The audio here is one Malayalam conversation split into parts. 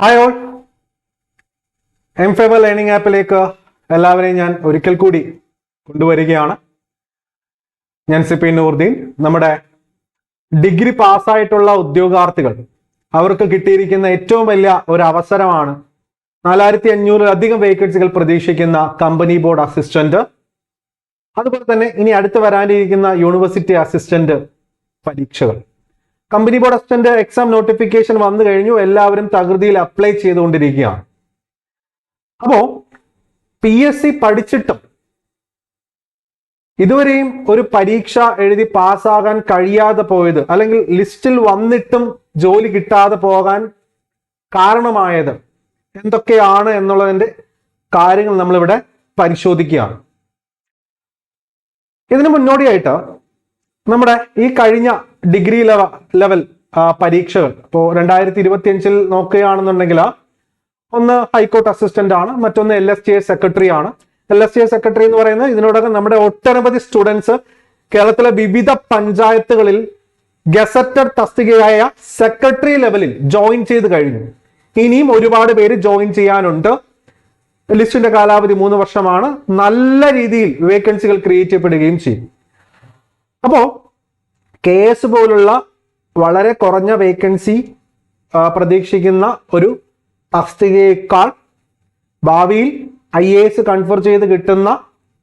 Hi all M favour learning ആപ്പിലേക്ക് എല്ലാവരെയും ഞാൻ ഒരിക്കൽ കൂടി കൊണ്ടുവരികയാണ്. ഞാൻ സിപി നൂർദ്ദീൻ നമ്മുടെ ഡിഗ്രി പാസ്സായിട്ടുള്ള ഉദ്യോഗാർത്ഥികൾ. അവർക്ക് കിട്ടിയിരിക്കുന്ന ഏറ്റവും വലിയ ഒരു അവസരമാണ് നാലായിരത്തി അഞ്ഞൂറിലധികം വേക്കൻസികൾ പ്രതീക്ഷിക്കുന്ന കമ്പനി ബോർഡ് അസിസ്റ്റന്റ്. അതുപോലെ തന്നെ ഇനി അടുത്ത് വരാനിരിക്കുന്ന യൂണിവേഴ്സിറ്റി അസിസ്റ്റന്റ് പരീക്ഷകൾ. Company board assistant exam notification വന്നു കഴിഞ്ഞു. എല്ലാവരും തകൃതിയിൽ അപ്ലൈ ചെയ്തുകൊണ്ടിരിക്കുകയാണ്. അപ്പോ പി എസ് സി പഠിച്ചിട്ടും ഇതുവരെയും ഒരു പരീക്ഷ എഴുതി പാസ്സാകാൻ കഴിയാതെ പോയത് അല്ലെങ്കിൽ ലിസ്റ്റിൽ വന്നിട്ടും ജോലി കിട്ടാതെ പോകാൻ കാരണമായത് എന്തൊക്കെയാണ് എന്നുള്ളതിന്റെ കാര്യങ്ങൾ നമ്മളിവിടെ പരിശോധിക്കുകയാണ്. ഇതിനു മുന്നോടിയായിട്ട് നമ്മുടെ ഈ കഴിഞ്ഞ ഡിഗ്രി ലെവ ലെവൽ പരീക്ഷകൾ. ഇപ്പോൾ രണ്ടായിരത്തി ഇരുപത്തി അഞ്ചിൽ നോക്കുകയാണെന്നുണ്ടെങ്കിൽ ഒന്ന് ഹൈക്കോർട്ട് അസിസ്റ്റന്റ് ആണ് മറ്റൊന്ന് L S T A secretary ആണ്. L S T A secretary എന്ന് പറയുന്നത് ഇതിനോടകം നമ്മുടെ ഒട്ടനവധി സ്റ്റുഡൻസ് കേരളത്തിലെ വിവിധ പഞ്ചായത്തുകളിൽ ഗസറ്റഡ് തസ്തികയായ സെക്രട്ടറി ലെവലിൽ ജോയിൻ ചെയ്ത് കഴിഞ്ഞു. ഇനിയും ഒരുപാട് പേര് ജോയിൻ ചെയ്യാനുണ്ട്. ലിസ്റ്റിന്റെ കാലാവധി മൂന്ന് വർഷമാണ്. നല്ല രീതിയിൽ വേക്കൻസികൾ ക്രിയേറ്റ് ചെയ്യപ്പെടുകയും ചെയ്യും. അപ്പോ കെ എസ് പോലുള്ള വളരെ കുറഞ്ഞ വേക്കൻസി പ്രതീക്ഷിക്കുന്ന ഒരു തസ്തികയേക്കാൾ ഭാവിയിൽ ഐ എ എസ് കൺഫർ ചെയ്ത് കിട്ടുന്ന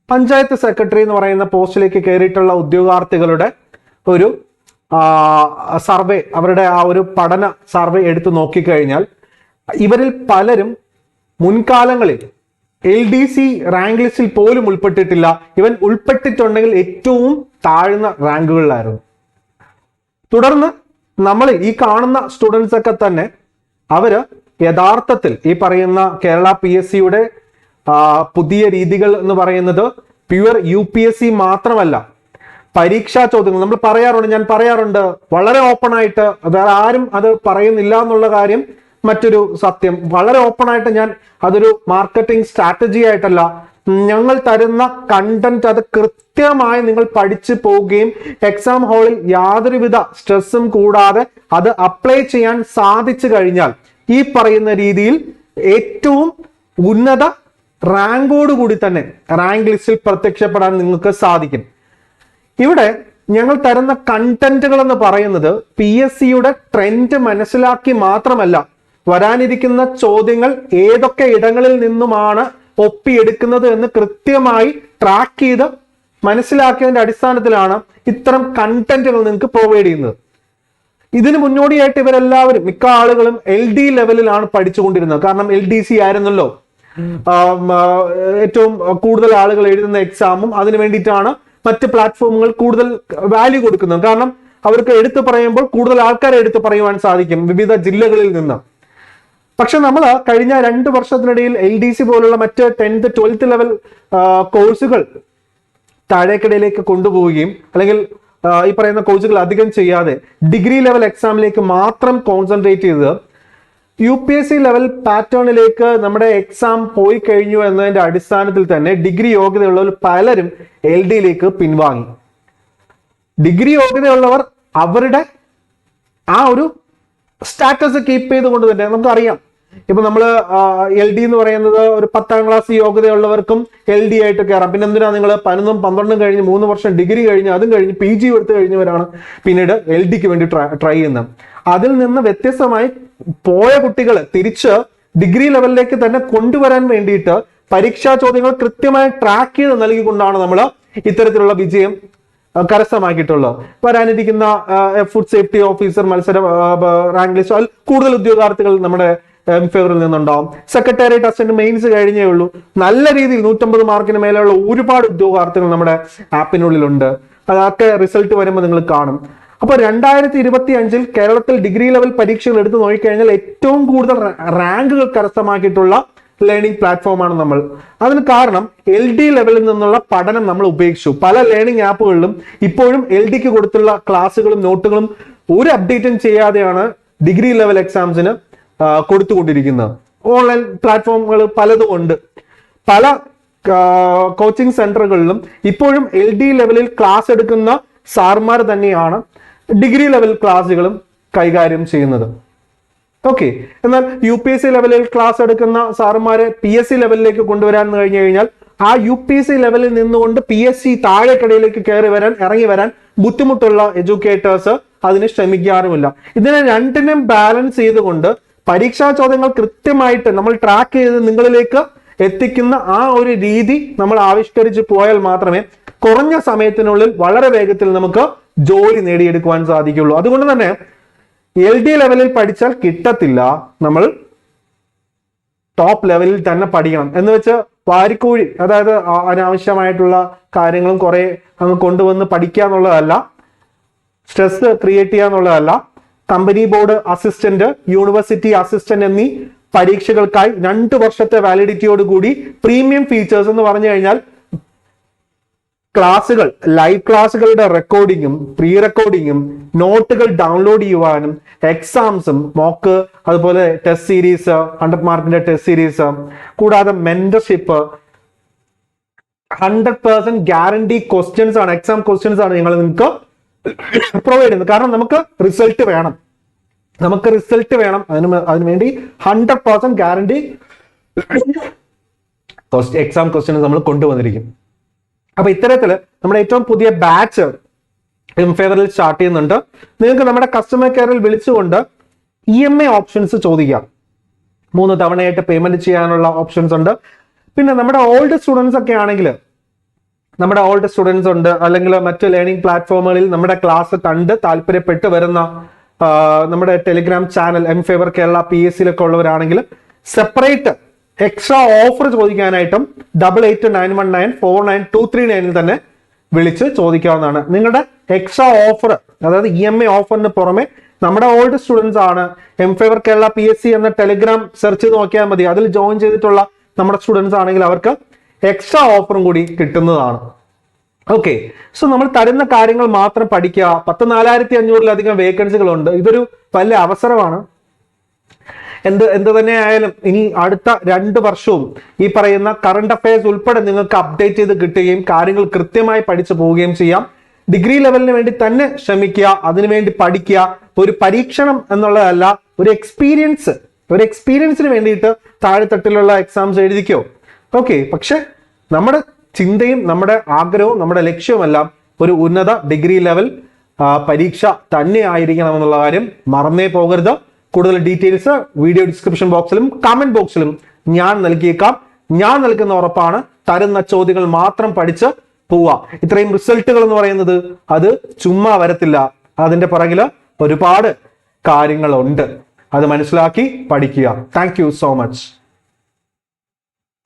പഞ്ചായത്ത് സെക്രട്ടറി എന്ന് പറയുന്ന പോസ്റ്റിലേക്ക് കയറിയിട്ടുള്ള ഉദ്യോഗാർത്ഥികളുടെ ഒരു സർവേ അവരുടെ ആ ഒരു പഠന സർവേ എടുത്തു നോക്കിക്കഴിഞ്ഞാൽ ഇവരിൽ പലരും മുൻകാലങ്ങളിൽ എൽ ഡി സി റാങ്ക് ലിസ്റ്റിൽ പോലും ഉൾപ്പെട്ടിട്ടില്ല. ഇവൻ ഉൾപ്പെട്ടിട്ടുണ്ടെങ്കിൽ ഏറ്റവും താഴ്ന്ന റാങ്കുകളിലായിരുന്നു. തുടർന്ന് നമ്മൾ ഈ കാണുന്ന സ്റ്റുഡൻസ് ഒക്കെ തന്നെ അവർ യഥാർത്ഥത്തിൽ ഈ പറയുന്ന കേരള പി എസ് സിയുടെ പുതിയ രീതികൾ എന്ന് പറയുന്നത് pure U P S C മാത്രമല്ല. പരീക്ഷാ ചോദ്യങ്ങൾ നമ്മൾ പറയാറുണ്ട് ഞാൻ പറയാറുണ്ട്. വളരെ ഓപ്പൺ ആയിട്ട് വേറെ ആരും അത് പറയുന്നില്ല എന്നുള്ള കാര്യം മറ്റൊരു സത്യം. വളരെ ഓപ്പൺ ആയിട്ട് ഞാൻ അതൊരു മാർക്കറ്റിംഗ് സ്ട്രാറ്റജി ആയിട്ടല്ല ഞങ്ങൾ തരുന്ന കണ്ടന്റ് അത് കൃത്യമായി നിങ്ങൾ പഠിച്ചു പോവുകയും എക്സാം ഹാളിൽ യാതൊരുവിധ സ്ട്രെസ്സും കൂടാതെ അത് അപ്ലൈ ചെയ്യാൻ സാധിച്ചു കഴിഞ്ഞാൽ ഈ പറയുന്ന രീതിയിൽ ഏറ്റവും ഉന്നത റാങ്കോട് കൂടി തന്നെ റാങ്ക് ലിസ്റ്റിൽ പ്രത്യക്ഷപ്പെടാൻ നിങ്ങൾക്ക് സാധിക്കും. ഇവിടെ ഞങ്ങൾ തരുന്ന കണ്ടന്റുകൾ എന്ന് പറയുന്നത് പി എസ് സിയുടെ ട്രെൻഡ് മനസ്സിലാക്കി മാത്രമല്ല വരാനിരിക്കുന്ന ചോദ്യങ്ങൾ ഏതൊക്കെ ഇടങ്ങളിൽ നിന്നുമാണ് ഒപ്പിയെടുക്കുന്നത് എന്ന് കൃത്യമായി ട്രാക്ക് ചെയ്ത് മനസ്സിലാക്കിയതിന്റെ അടിസ്ഥാനത്തിലാണ് ഇത്തരം കണ്ടന്റുകൾ നിങ്ങൾക്ക് പ്രൊവൈഡ് ചെയ്യുന്നത്. ഇതിന് മുന്നോടിയായിട്ട് ഇവരെല്ലാവരും മിക്ക ആളുകളും എൽ ഡി ലെവലിലാണ് പഠിച്ചുകൊണ്ടിരുന്നത്. കാരണം എൽ ഡി സി ആയിരുന്നല്ലോ. ഏറ്റവും കൂടുതൽ ആളുകൾ എഴുതുന്ന എക്സാമും അതിന് വേണ്ടിയിട്ടാണ് മറ്റ് പ്ലാറ്റ്ഫോമുകൾ കൂടുതൽ വാല്യൂ കൊടുക്കുന്നത്. കാരണം അവർക്ക് എടുത്തു പറയുമ്പോൾ കൂടുതൽ ആൾക്കാരെ എടുത്തു പറയുവാൻ സാധിക്കും വിവിധ ജില്ലകളിൽ നിന്ന്. പക്ഷെ നമ്മൾ കഴിഞ്ഞ രണ്ട് വർഷത്തിനിടയിൽ എൽ ഡി സി പോലുള്ള മറ്റ് ടെൻത്ത് ട്വൽത്ത് ലെവൽ കോഴ്സുകൾ താഴേക്കിടയിലേക്ക് കൊണ്ടുപോവുകയും അല്ലെങ്കിൽ ഈ പറയുന്ന കോഴ്സുകൾ അധികം ചെയ്യാതെ ഡിഗ്രി ലെവൽ എക്സാമിലേക്ക് മാത്രം കോൺസെൻട്രേറ്റ് ചെയ്ത് U P S C level പാറ്റേണിലേക്ക് നമ്മുടെ എക്സാം പോയി കഴിഞ്ഞു എന്നതിന്റെ അടിസ്ഥാനത്തിൽ തന്നെ ഡിഗ്രി യോഗ്യതയുള്ളവർ പലരും എൽ ഡിയിലേക്ക് പിൻവാങ്ങി. ഡിഗ്രി യോഗ്യതയുള്ളവർ അവരുടെ ആ ഒരു സ്റ്റാറ്റസ് കീപ്പ് ചെയ്തുകൊണ്ട് തന്നെ നമുക്കറിയാം. ഇപ്പൊ നമ്മൾ എൽ ഡി എന്ന് പറയുന്നത് ഒരു പത്താം ക്ലാസ് യോഗ്യതയുള്ളവർക്കും എൽ ഡി ആയിട്ട് കയറാം പിന്നെ എന്തിനാ നിങ്ങൾ പതിനൊന്നും പന്ത്രണ്ടും കഴിഞ്ഞ് മൂന്ന് വർഷം ഡിഗ്രി കഴിഞ്ഞ് അതും കഴിഞ്ഞ് പി ജി എടുത്തു കഴിഞ്ഞവരാണ് പിന്നീട് എൽ ഡിക്ക് വേണ്ടി ട്രൈ ചെയ്യുന്നത്. അതിൽ നിന്ന് വ്യത്യസ്തമായി പോയ കുട്ടികൾ തിരിച്ച് ഡിഗ്രി ലെവലിലേക്ക് തന്നെ കൊണ്ടുവരാൻ വേണ്ടിയിട്ട് പരീക്ഷാ ചോദ്യങ്ങൾ കൃത്യമായി ട്രാക്ക് ചെയ്ത് നൽകിക്കൊണ്ടാണ് നമ്മൾ ഇത്തരത്തിലുള്ള വിജയം കരസ്ഥമാക്കിയിട്ടുള്ളത്. വരാനിരിക്കുന്ന ഫുഡ് സേഫ്റ്റി ഓഫീസർ മത്സര റാങ്ക് ലിസ്റ്റ് കൂടുതൽ ഉദ്യോഗാർത്ഥികൾ നമ്മുടെ ഫേവറിൽ നിന്നുണ്ടാവും. സെക്രട്ടേറിയറ്റ് അസിസ്റ്റന്റ് മെയിൻസ് കഴിഞ്ഞേ ഉള്ളൂ. നല്ല രീതിയിൽ നൂറ്റമ്പത് മാർക്കിന് മേലെയുള്ള ഒരുപാട് ഉദ്യോഗാർത്ഥികൾ നമ്മുടെ ആപ്പിനുള്ളിലുണ്ട് അതൊക്കെ റിസൾട്ട് വരുമ്പോൾ നിങ്ങൾ കാണും. അപ്പൊ രണ്ടായിരത്തി ഇരുപത്തി അഞ്ചിൽ കേരളത്തിൽ ഡിഗ്രി ലെവൽ പരീക്ഷകൾ എടുത്തു നോക്കിക്കഴിഞ്ഞാൽ ഏറ്റവും കൂടുതൽ റാങ്കുകൾ കരസ്ഥമാക്കിയിട്ടുള്ള ലേണിംഗ് പ്ലാറ്റ്ഫോമാണ് നമ്മൾ. അതിന് കാരണം എൽ ഡി ലെവലിൽ നിന്നുള്ള പഠനം നമ്മൾ ഉപേക്ഷിച്ചു പല ലേണിംഗ് ആപ്പുകളിലും ഇപ്പോഴും എൽ ഡിക്ക് കൊടുത്തുള്ള ക്ലാസ്സുകളും നോട്ടുകളും ഒരു അപ്ഡേറ്റും ചെയ്യാതെയാണ് ഡിഗ്രി ലെവൽ എക്സാംസിന് കൊടുത്തുകൊണ്ടിരിക്കുന്നത് ഓൺലൈൻ പ്ലാറ്റ്ഫോമുകൾ പലതും ഉണ്ട് പല കോച്ചിങ് സെന്ററുകളിലും ഇപ്പോഴും എൽ ഡി ലെവലിൽ ക്ലാസ് എടുക്കുന്ന സാർമാർ തന്നെയാണ് ഡിഗ്രി ലെവൽ ക്ലാസ്സുകളും കൈകാര്യം ചെയ്യുന്നത്. ഓക്കെ എന്നാൽ യു പി എസ് സി ലെവലിൽ ക്ലാസ് എടുക്കുന്ന സാറുമാരെ പി എസ് സി ലെവലിലേക്ക് കൊണ്ടുവരാൻ കഴിഞ്ഞു കഴിഞ്ഞാൽ ആ യു പി എസ് സി ലെവലിൽ നിന്നുകൊണ്ട് പി എസ് സി താഴെക്കടയിലേക്ക് കയറി വരാൻ ഇറങ്ങി വരാൻ ബുദ്ധിമുട്ടുള്ള എഡ്യൂക്കേറ്റേഴ്സ് അതിന് ശ്രമിക്കാറുമില്ല. ഇതിനെ രണ്ടിനും ബാലൻസ് ചെയ്തുകൊണ്ട് പരീക്ഷാ ചോദ്യങ്ങൾ കൃത്യമായിട്ട് നമ്മൾ ട്രാക്ക് ചെയ്ത് നിങ്ങളിലേക്ക് എത്തിക്കുന്ന ആ ഒരു രീതി നമ്മൾ ആവിഷ്കരിച്ച് പോയാൽ മാത്രമേ കുറഞ്ഞ സമയത്തിനുള്ളിൽ വളരെ വേഗത്തിൽ നമുക്ക് ജോലി നേടിയെടുക്കുവാൻ സാധിക്കുള്ളൂ. അതുകൊണ്ട് തന്നെ എൽ ഡി ലെവലിൽ പഠിച്ചാൽ കിട്ടത്തില്ല. നമ്മൾ ടോപ്പ് ലെവലിൽ തന്നെ പഠിക്കണം. എന്ന് വെച്ച് വാരിക്കോഴി അതായത് അനാവശ്യമായിട്ടുള്ള കാര്യങ്ങളും കുറെ അങ്ങ് കൊണ്ടുവന്ന് പഠിക്കുക എന്നുള്ളതല്ല സ്ട്രെസ് ക്രിയേറ്റ് ചെയ്യുക എന്നുള്ളതല്ല company board assistant university assistant എന്നീ പരീക്ഷകൾക്കായി രണ്ട് വർഷത്തെ വാലിഡിറ്റിയോട് കൂടി പ്രീമിയം ഫീച്ചേഴ്സ് എന്ന് പറഞ്ഞു കഴിഞ്ഞാൽ ക്ലാസ്സുകൾ ലൈവ് ക്ലാസ്സുകളുടെ റെക്കോർഡിങ്ങും പ്രീ റെക്കോർഡിങ്ങും നോട്ടുകൾ ഡൗൺലോഡ് ചെയ്യുവാനും എക്സാംസും മോക്ക് അതുപോലെ ടെസ്റ്റ് സീരീസ് ഹൺഡ്രഡ് മാർക്കിന്റെ ടെസ്റ്റ് സീരീസ് കൂടാതെ mentorship hundred percent guarantee questions ആണ് എക്സാം ക്വസ്റ്റ്യൻസ് ആണ് നിങ്ങൾ നിങ്ങൾക്ക് പ്രൊവൈഡ് ചെയ്യുന്നത്. കാരണം നമുക്ക് റിസൾട്ട് വേണം. നമുക്ക് റിസൾട്ട് വേണം. അതിന് അതിനുവേണ്ടി അതിന് വേണ്ടി hundred percent guarantee exam questions നമ്മൾ കൊണ്ടുവന്നിരിക്കും. അപ്പൊ ഇത്തരത്തിൽ നമ്മുടെ ഏറ്റവും പുതിയ ബാച്ച് എം ഫേവറിൽ സ്റ്റാർട്ട് ചെയ്യുന്നുണ്ട്. നിങ്ങൾക്ക് നമ്മുടെ കസ്റ്റമർ കെയറിൽ വിളിച്ചുകൊണ്ട് ഇ എം ഐ ഓപ്ഷൻസ് ചോദിക്കാം. മൂന്ന് തവണയായിട്ട് പേയ്മെന്റ് ചെയ്യാനുള്ള ഓപ്ഷൻസ് ഉണ്ട്. പിന്നെ നമ്മുടെ ഓൾഡ് സ്റ്റുഡൻസ് ഒക്കെ ആണെങ്കിൽ നമ്മുടെ ഓൾഡ് സ്റ്റുഡൻസ് ഉണ്ട് അല്ലെങ്കിൽ മറ്റ് ലേണിംഗ് പ്ലാറ്റ്ഫോമുകളിൽ നമ്മുടെ ക്ലാസ് കണ്ട് താല്പര്യപ്പെട്ട് വരുന്ന നമ്മുടെ Telegram channel M favour Kerala P S സിയിലൊക്കെ ഉള്ളവരാണെങ്കിൽ separate extra offer ചോദിക്കാനായിട്ടും double eight nine one nine four nine two three നയനിൽ തന്നെ വിളിച്ച് ചോദിക്കാവുന്നതാണ്. നിങ്ങളുടെ എക്സ്ട്രാ ഓഫർ അതായത് ഇ എം ഐ ഓഫറിന് പുറമെ നമ്മുടെ ഓൾഡ് സ്റ്റുഡൻസ് ആണ്. M favour Kerala P S C എന്ന ടെലിഗ്രാം സെർച്ച് ചെയ്ത് നോക്കിയാൽ മതി. അതിൽ ജോയിൻ ചെയ്തിട്ടുള്ള നമ്മുടെ സ്റ്റുഡൻസ് ആണെങ്കിൽ അവർക്ക് എക്സ്ട്രാ ഓഫറും കൂടി കിട്ടുന്നതാണ്. ഓക്കെ സോ നമ്മൾ തരുന്ന കാര്യങ്ങൾ മാത്രം പഠിക്കുക. പത്ത് നാലായിരത്തി അഞ്ഞൂറിലധികം വേക്കൻസികളുണ്ട് ഇതൊരു വലിയ അവസരമാണ്. എന്ത് എന്ത് തന്നെ ആയാലും ഇനി അടുത്ത രണ്ട് വർഷവും ഈ പറയുന്ന കറണ്ട് അഫയേഴ്സ് ഉൾപ്പെടെ നിങ്ങൾക്ക് അപ്ഡേറ്റ് ചെയ്ത് കിട്ടുകയും കാര്യങ്ങൾ കൃത്യമായി പഠിച്ചു പോവുകയും ചെയ്യാം. ഡിഗ്രി ലെവലിന് വേണ്ടി തന്നെ ശ്രമിക്കുക. അതിനുവേണ്ടി പഠിക്കുക. ഒരു പരീക്ഷണം എന്നുള്ളതല്ല ഒരു എക്സ്പീരിയൻസ് ഒരു എക്സ്പീരിയൻസിന് വേണ്ടിയിട്ട് താഴെത്തട്ടിലുള്ള എക്സാംസ് എഴുതിക്കോ. ഓക്കെ പക്ഷെ നമ്മുടെ ചിന്തയും നമ്മുടെ ആഗ്രഹവും നമ്മുടെ ലക്ഷ്യവുമെല്ലാം ഒരു ഉന്നത ഡിഗ്രി ലെവൽ പരീക്ഷ തന്നെ ആയിരിക്കണം എന്നുള്ള കാര്യം മറന്നേ പോകരുത്. കൂടുതൽ ഡീറ്റെയിൽസ് വീഡിയോ ഡിസ്ക്രിപ്ഷൻ ബോക്സിലും കമന്റ് ബോക്സിലും ഞാൻ നൽകിയേക്കാം. ഞാൻ നൽകുന്ന ഉറപ്പാണ് തരുന്ന ചോദ്യങ്ങൾ മാത്രം പഠിച്ച് പോവുക. ഇത്രയും റിസൾട്ടുകൾ എന്ന് പറയുന്നത് അത് ചുമ്മാ വരത്തില്ല. അതിന്റെ പുറകിൽ ഒരുപാട് കാര്യങ്ങളുണ്ട്. അത് മനസ്സിലാക്കി പഠിക്കുക. Thank so much